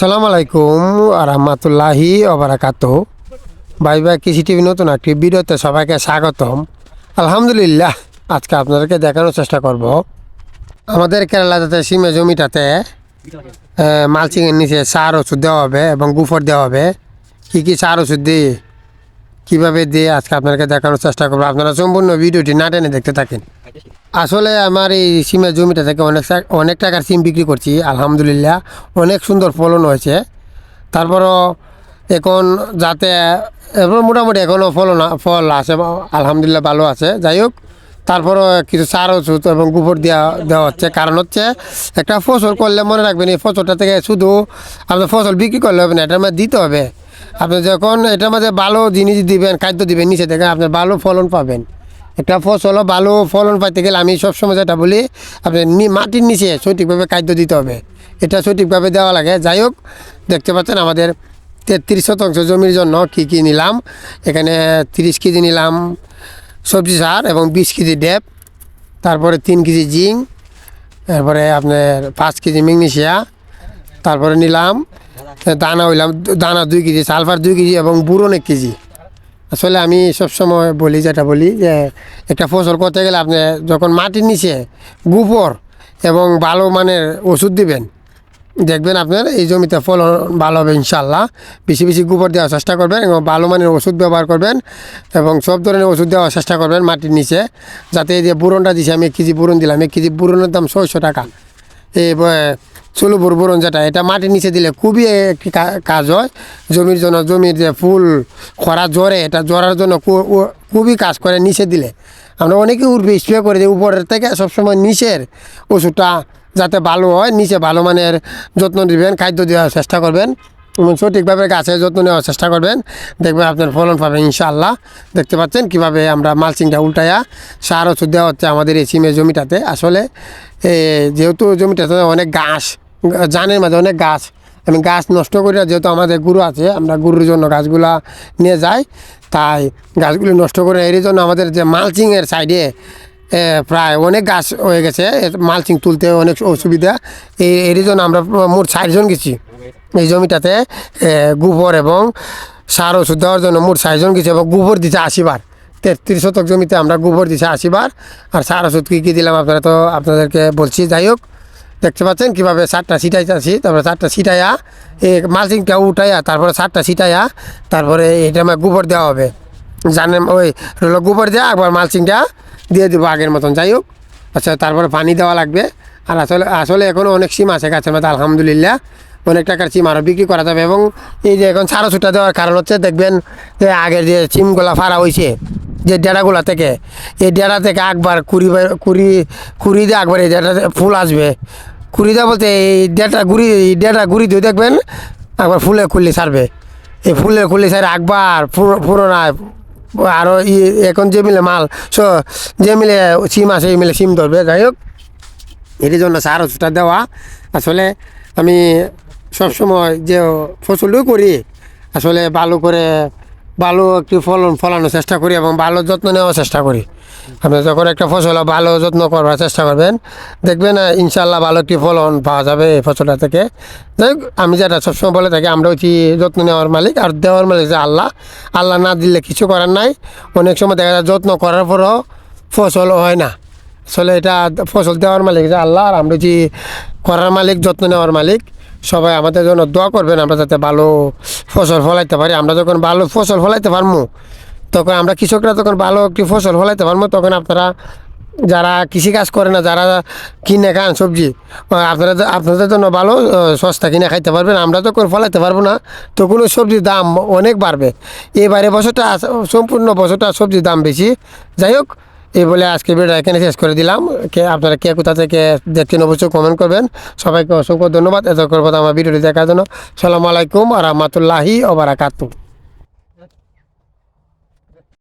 আসসালামু আলাইকুম রহমতুল্লাহি অবরাকাত ভাই ভাই কৃষি টিভি নতুন একটি ভিডিওতে সবাইকে স্বাগতম। আলহামদুলিল্লাহ, আজকে আপনাদেরকে দেখানোর চেষ্টা করব। আমাদের কেরালা যাতে সিমে জমিটাতে মালচিংয়ের নিচে সার ওষুধ দেওয়া হবে এবং গুফর দেওয়া হবে। কী কী সার ওষুধ দিয়ে কীভাবে দিয়ে আজকে আপনাকে দেখানোর চেষ্টা করব? আপনারা সম্পূর্ণ ভিডিওটি না টেনে দেখতে থাকেন। আসলে আমার এই সিমের জমিটা থেকে অনেক অনেক টাকার সিম বিক্রি করছি, আলহামদুলিল্লাহ। অনেক সুন্দর ফলন হয়েছে। তারপরও এখন যাতে এবার মোটামুটি এখনও ফলন ফল আছে, আলহামদুলিল্লাহ ভালো আছে। যাই হোক, তারপরও কিছু সার, ওষুধ এবং গোবর দেওয়া দেওয়া হচ্ছে। কারণ হচ্ছে, একটা ফসল করলে মনে রাখবেন, এই ফসলটা থেকে শুধু আপনার ফসল বিক্রি করলে হবে না, এটা আমার দিতে হবে। আপনি যখন এটার মধ্যে ভালো জিনিস দিবেন, খাদ্য দিবেন নিচে থেকে, আপনি ভালো ফলন পাবেন। একটা ফসল ভালো ফলন পাইতে গেলে আমি সবসময় যেটা বলি, আপনি মাটির নিচে সঠিকভাবে খাদ্য দিতে হবে। এটা সঠিকভাবে দেওয়া লাগে। যাই হোক, দেখতে পাচ্ছেন আমাদের তেত্রিশ শতাংশ জমির জন্য কি কি নিলাম। এখানে তিরিশ কেজি নিলাম সবজি সার এবং বিশ কেজি ডেপ তারপরে তিন কেজি জিং তারপরে আপনার পাঁচ কেজি ম্যাগনেশিয়া, তারপরে নিলাম দানা হইলাম, দানা দুই কেজি, সালফার দুই কেজি এবং বুরন এক কেজি। আসলে আমি সবসময় বলি, যেটা বলি, যে একটা ফসল করতে গেলে আপনি যখন মাটির নিচে গোবর এবং ভালো মানের ওষুধ দিবেন, দেখবেন আপনার এই জমিতে ফলন ভালো হবে ইনশাল্লাহ বেশি বেশি গোবর দেওয়ার চেষ্টা করবেন এবং ভালো মানের ওষুধ ব্যবহার করবেন এবং সব ধরনের ওষুধ দেওয়ার চেষ্টা করবেন মাটির নিচে, যাতে এই যে বুরনটা দিছি, আমি এক কেজি বুরন দিলাম, এক কেজি বুরনের দাম ছয়শো টাকা। এই চুলু বুরবুরন যেটা, এটা মাটির নিচে দিলে খুবই একটি কাজ হয়। জমির জন্য জমির যে ফুল খরা জ্বরে এটা জ্বরার জন্য খুবই কাজ করে নিচে দিলে। আমরা অনেকে উঠবে স্প্রে করে দিই উপরের থেকে সবসময় নিচের ওষুধটা যাতে ভালো হয়, নিচে ভালো মানের যত্ন দিবেন খাদ্য দেওয়ার চেষ্টা করবেন। এবং সঠিকভাবে গাছের যত্ন নেওয়ার চেষ্টা করবেন। দেখবেন আপনার ফলন পাবেন, ইনশাআল্লাহ। দেখতে পাচ্ছেন কীভাবে আমরা মালচিংটা উল্টাইয়া সার ওষুধ দেওয়া হচ্ছে আমাদের এই সিমের জমিটাতে। আসলে যেহেতু জমিটাতে অনেক ঘাস জানের মাঝে অনেক গাছ, আমি গাছ নষ্ট করি যেহেতু আমাদের গুরু আছে, আমরা গরুর জন্য গাছগুলা নিয়ে যাই। তাই গাছগুলি নষ্ট করে এর জন্য আমাদের যে মালচিংয়ের সাইডে প্রায় অনেক গাছ হয়ে গেছে মালচিং তুলতে অনেক অসুবিধা এই এর জন্য আমরা মোট চারজন গেছি। এই জমিটাতে গোবর এবং সার ওষুধ দেওয়ার জন্য মোট চারজন গেছি এবং গোবর দিতে আশিবার তেত্রিশ শতক জমিতে আমরা গোবর দিছি আশিবার, আর সার ওষুধ কী কী দিলাম আপনারা তো আপনাদেরকে বলছি। যাই হোক, দেখতে পাচ্ছেন কীভাবে সারটা ছিটাইতেছি। তারপরে সারটা ছিটাইয়া, এই মালচিংটা উঠাইয়া, তারপরে সারটা ছিটাইয়া, তারপরে এটা আমার গোবর দেওয়া হবে। জানেন, ওই হলো গোবর দেওয়া একবার মালচিংটা দিয়ে দেবো আগের মতন। যাই হোক আচ্ছা তারপরে পানি দেওয়া লাগবে। আর আসলে আসলে এখন অনেক সিম আছে গাছের মধ্যে, আলহামদুলিল্লাহ। অনেক টাকার সিম আরও বিক্রি করা যাবে। এবং এই যে এখন সারো ছুটা দেওয়ার কারণ হচ্ছে, দেখবেন যে আগের যে সিমগুলা ফাড়া হয়েছে যে ডেরাগুলা থেকে, এই ডেরা থেকে একবার কুড়ি কুড়ি কুড়ি দিয়ে একবার এই ডেটা ফুল আসবে। কুড়ি দেওয়া বলতে এই ডেটা গুড়ি, এই ডেটা গুড়ি দিয়ে দেখবেন, একবার ফুলে খুললে ছাড়বে। এই ফুলে খুললে ছাড়ে একবার পুরোনা আরও ই, এখন যে মিলে মাল, সো, যে মিলে সিম আছে, এই মিলে সিম ধরবে, যাই হোক। এর জন্য সার ওষুধটা দেওয়া। আসলে আমি সবসময় যে ফসলটাও করি, আসলে ভালো করে ভালো একটি ফলন ফলানোর চেষ্টা করি এবং ভালো যত্ন নেওয়ার চেষ্টা করি। আপনি যখন একটা ফসল ভালো যত্ন করবার চেষ্টা করবেন। দেখবেন ইনশাল্লাহ ভালো একটি ফলন পাওয়া যাবে এই ফসলটা থেকে। যাই আমি যেটা সবসময় বলে থাকি, আমরা হচ্ছি যত্ন নেওয়ার মালিক আর দেওয়ার মালিক যে আল্লাহ। আল্লাহ না দিলে কিছু করার নাই। অনেক সময় দেখা যায় যত্ন করার পরও ফসল হয় না। আসলে এটা ফসল দেওয়ার মালিক যে আল্লাহ আর আমরা যে করার মালিক, যত্ন নেওয়ার মালিক। সবাই আমাদের জন্য দোয়া করবেন, আমরা যাতে ভালো ফসল ফলাইতে পারি। আমরা যখন ভালো ফসল ফলাইতে পারব তখন আমরা কৃষকরা তখন ভালো একটি ফসল ফলাইতে পারব তখন আপনারা যারা কৃষিকাজ করে না, যারা কিনে খান সবজি আপনারা আপনাদের জন্য ভালো সস্তা কিনে খাইতে পারবেন। আমরা যখন ফলাইতে পারব না, তখন ওই সবজির দাম অনেক বাড়বে। এবারে বছরটা সম্পূর্ণ বছরটা সবজির দাম বেশি। যাই হোক এই বলে আজকে ভিডিওটা এখানে শেষ করে দিলাম। কে আপনারা কে কোথা থেকে দেখছেন অবশ্যই কমেন্ট করবেন। সবাইকে অসংখ্য ধন্যবাদ। এত করব আমার ভিডিওটি দেখার জন্য সালামু আলাইকুম আর রহমতুল্লাহি ওবারাকাতু